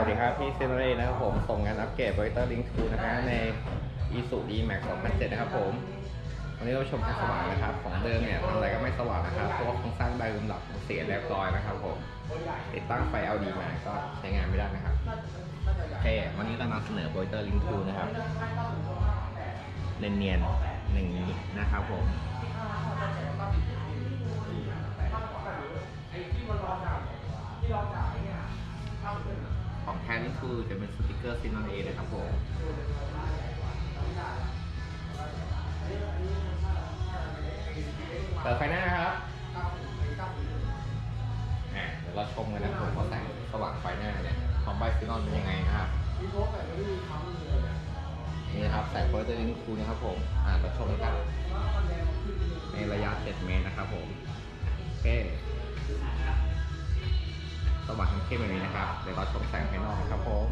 วัสดีครับพี่เซนเรย์นะครับผม ส่งงานอัปเกรด v เตอร์ลิงทูนะฮะใน e s u d Max 2007 นะครับผม วันนี้เราชมการสว่างนะครับ ของเดิมเนี่ยทำอะไรก็ไม่สว่างนะครับ เพราะว่าโครงสร้างไดรุมหลักเสียเรียบร้อยนะครับผม ติดตั้งไฟ LD มาก็ใช้งานไม่ได้นะครับ โอเค วันนี้เรานำเสนอ v เตอร์ลิงทูนะครับ เนียนๆหนึ่งนะครับผม คือจะเป็นสติกเกอร์ซินอนเอนะครับผมเปิดไฟหน้าครับเดี๋ยวเราชมกันนะครับผมว่าแสงสว่างไฟหน้าเนี่ยของไบซินอนเป็นยังไงนะครับนี่นะครับแสงโปรเจกต์ลิงคูนะครับผม อ่าเราชมกันครับในระยะ 7 เมตรนะครับผม สว่างเข้มแบบนี้นะครับ เดี๋ยวเราชมแสงภายนอกนครับผม